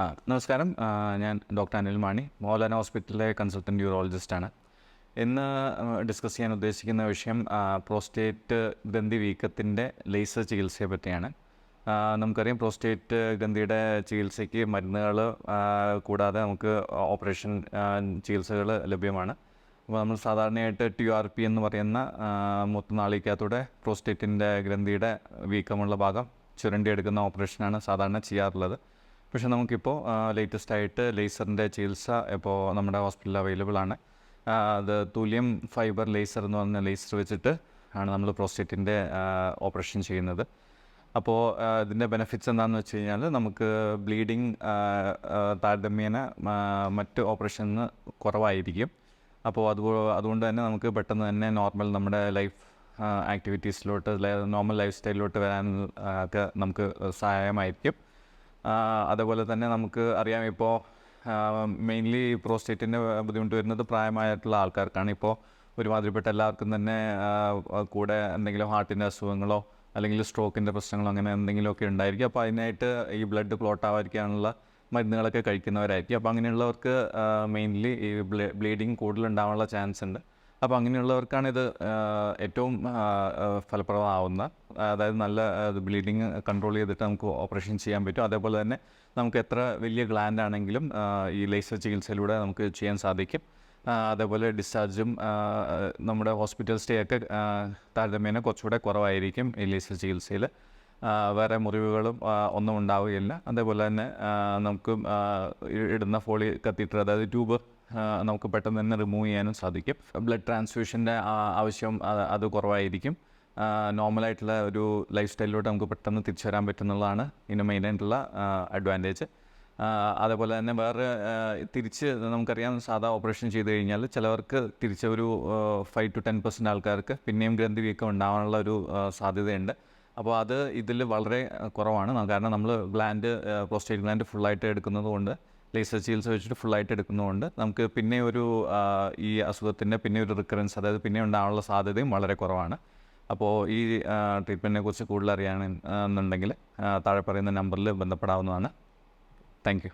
നമസ്കാരം. ഞാൻ ഡോക്ടർ അനിൽ മാണി മോഹൻലാൽ ഹോസ്പിറ്റലിലെ കൺസൾട്ടന്റ് യൂറോളജിസ്റ്റാണ്. ഇന്ന് ഡിസ്കസ് ചെയ്യാൻ ഉദ്ദേശിക്കുന്ന വിഷയം പ്രോസ്റ്റേറ്റ് ഗ്രന്ഥി വീക്കത്തിന്റെ ലേസർ ചികിത്സയെ പറ്റിയാണ്. നമുക്കറിയാം പ്രോസ്റ്റേറ്റ് ഗ്രന്ഥിയുടെ ചികിത്സയ്ക്ക് മരുന്നുകൾ കൂടാതെ നമുക്ക് ഓപ്പറേഷൻ ചികിത്സകൾ ലഭ്യമാണ്. അപ്പോൾ നമ്മൾ സാധാരണയായിട്ട് ടി ആർ പി എന്ന് പറയുന്ന മുത്തുനാളിക്കകത്തൂടെ പ്രോസ്റ്റേറ്റിന്റെ ഗ്രന്ഥിയുടെ വീക്കമുള്ള ഭാഗം ചുരണ്ടിയെടുക്കുന്ന ഓപ്പറേഷനാണ് സാധാരണ ചെയ്യാറുള്ളത്. പക്ഷേ നമുക്കിപ്പോൾ ലേറ്റസ്റ്റ് ആയിട്ട് ലേസറിന്റെ ചികിത്സ ഇപ്പോൾ നമ്മുടെ ഹോസ്പിറ്റലിൽ അവൈലബിൾ ആണ്. അത് തുല്യം ഫൈബർ ലേസർ എന്ന് പറഞ്ഞ ലേസർ വെച്ചിട്ട് ആണ് നമ്മൾ പ്രോസ്റ്റേറ്റിന്റെ ഓപ്പറേഷൻ ചെയ്യുന്നത്. അപ്പോൾ ഇതിന്റെ ബെനിഫിറ്റ്സ് എന്താണെന്ന് വെച്ച് കഴിഞ്ഞാൽ നമുക്ക് ബ്ലീഡിങ് താരതമ്യേന മറ്റ് ഓപ്പറേഷന് കുറവായിരിക്കും. അപ്പോൾ അത് അതുകൊണ്ട് തന്നെ നമുക്ക് പെട്ടെന്ന് തന്നെ നോർമൽ നമ്മുടെ ലൈഫ് ആക്ടിവിറ്റീസിലോട്ട് നോർമൽ ലൈഫ് സ്റ്റൈലിലോട്ട് വരാൻ ഒക്കെ നമുക്ക് സഹായമായിരിക്കും. അതേപോലെ തന്നെ നമുക്ക് അറിയാം ഇപ്പോൾ മെയിൻലി പ്രോസ്റ്റേറ്റിന്റെ ബുദ്ധിമുട്ട് വരുന്നത് പ്രായമായിട്ടുള്ള ആൾക്കാർക്കാണ്. ഇപ്പോൾ ഒരുമാതിരിപ്പെട്ട എല്ലാവർക്കും തന്നെ കൂടെ എന്തെങ്കിലും ഹാർട്ടിന്റെ അസുഖങ്ങളോ അല്ലെങ്കിൽ സ്ട്രോക്കിന്റെ പ്രശ്നങ്ങളോ അങ്ങനെ എന്തെങ്കിലുമൊക്കെ ഉണ്ടായിരിക്കും. അപ്പോൾ അതിനായിട്ട് ഈ ബ്ലഡ് ക്ലോട്ട് ആവാതിരിക്കാനുള്ള മരുന്നുകളൊക്കെ കഴിക്കുന്നവരായിരിക്കും. അപ്പോൾ അങ്ങനെയുള്ളവർക്ക് മെയിൻലി ഈ ബ്ലീഡിങ് കൂടുതൽ ഉണ്ടാവാനുള്ള ചാൻസ് ഉണ്ട്. അപ്പോൾ അങ്ങനെയുള്ളവർക്കാണ് ഇത് ഏറ്റവും ഫലപ്രദമാവുന്ന അതായത് നല്ല ബ്ലീഡിങ് കൺട്രോൾ ചെയ്തിട്ട് നമുക്ക് ഓപ്പറേഷൻ ചെയ്യാൻ പറ്റും. അതേപോലെ തന്നെ നമുക്ക് എത്ര വലിയ ഗ്ലാൻഡ് ആണെങ്കിലും ഈ ലേസർ ചികിത്സയിലൂടെ നമുക്ക് ചെയ്യാൻ സാധിക്കും. അതേപോലെ ഡിസ്ചാർജും നമ്മുടെ ഹോസ്പിറ്റൽ സ്റ്റേ ഒക്കെ താരതമ്യേന കുറച്ചുകൂടെ കുറവായിരിക്കും ഈ ലേസർ ചികിത്സയിൽ. വേറെ മുറിവുകളും ഒന്നും ഉണ്ടാവുകയില്ല. അതേപോലെ തന്നെ നമുക്ക് ഇടുന്ന ഫോളി കത്തീറ്റർ അതായത് ട്യൂബ് നമുക്ക് പെട്ടെന്ന് തന്നെ റിമൂവ് ചെയ്യാനും സാധിക്കും. ബ്ലഡ് ട്രാൻസ്ഫ്യൂഷന്റെ ആവശ്യം അത് കുറവായിരിക്കും. നോർമലായിട്ടുള്ള ഒരു ലൈഫ് സ്റ്റൈലിലോട്ട് നമുക്ക് പെട്ടെന്ന് തിരിച്ചു വരാൻ പറ്റുന്നതാണ് ഇതിന് മെയിനായിട്ടുള്ള അഡ്വാന്റേജ് അതേപോലെ തന്നെ വേറെ തിരിച്ച് നമുക്കറിയാം സാധാ ഓപ്പറേഷൻ ചെയ്ത് കഴിഞ്ഞാൽ ചിലവർക്ക് തിരിച്ച് ഒരു ഫൈവ് ടു ടെൻ പെർസെന്റ് ആൾക്കാർക്ക് പിന്നെയും ഗ്രന്ഥി വീക്കം ഉണ്ടാവാനുള്ള ഒരു സാധ്യതയുണ്ട്. അപ്പോൾ അത് ഇതിൽ വളരെ കുറവാണ്. കാരണം നമ്മൾ ഗ്ലാൻഡ് പ്രോസ്റ്റേറ്റ് ഗ്ലാൻഡ് ഫുള്ളായിട്ട് എടുക്കുന്നത് കൊണ്ട് ലേസർ ചികിത്സ വെച്ചിട്ട് ഫുള്ളായിട്ട് എടുക്കുന്നതുകൊണ്ട് നമുക്ക് പിന്നെ ഒരു ഈ അസുഖത്തിന്റെ പിന്നെ ഒരു റിക്കറൻസ് അതായത് പിന്നെ ഉണ്ടാവാനുള്ള സാധ്യതയും വളരെ കുറവാണ്. അപ്പോൾ ഈ ട്രീറ്റ്മെന്റിനെ കുറിച്ച് കൂടുതൽ അറിയാൻ എന്നുണ്ടെങ്കിൽ താഴെ പറയുന്ന നമ്പറിൽ ബന്ധപ്പെടാവുന്നതാണ്. Thank you